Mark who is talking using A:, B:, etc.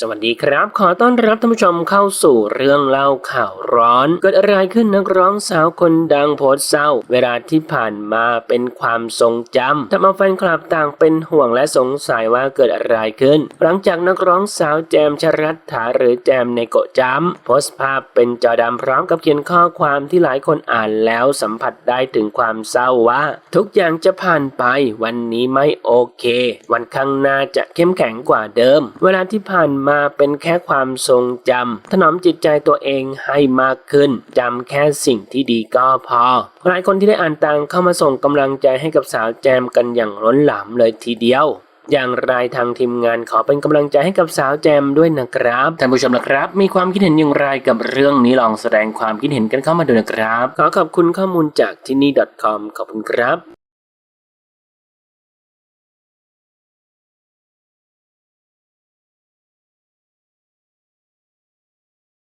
A: สวัสดีครับ ขอต้อนรับท่านผู้ชมเข้าสู่เรื่องเล่าข่าวร้อน เกิดอะไรขึ้นนักร้องสาวคนดังโพสเศร้า เวลาที่ผ่านมาเป็นความทรงจำทำเอาแฟนคลับต่างเป็นห่วงและสงสัยว่าเกิดอะไรขึ้น หลังจากนักร้องสาวแจมชรัตถาหรือแจมในโกะจำโพสภาพเป็นจอดำพร้อมกับเขียนข้อความที่หลายคนอ่านแล้วสัมผัสได้ถึงความเศร้าว่า ทุกอย่างจะผ่านไปวันนี้ไม่โอเค วันข้างหน้าจะเข้มแข็งกว่าเดิม เวลาที่ผ่านมาเป็นแค่ความทรงจำถนอมจิตใจตัวเองให้มากขึ้นจำแค่สิ่งที่ดีก็พอ หลายคนที่ได้อ่านต่างเข้ามาส่งกำลังใจให้กับสาวแจมกันอย่างล้นหลามเลยทีเดียวอย่างไรทางทีมงานขอเป็นกำลังใจให้กับสาวแจมด้วยนะครับท่านผู้ชมนะครับ มีความคิดเห็นอย่างไรกับเรื่องนี้ลองแสดงความคิดเห็นกันเข้ามาดูนะครับ ขอขอบคุณข้อมูลจากที่นี่ .com ขอบคุณครับ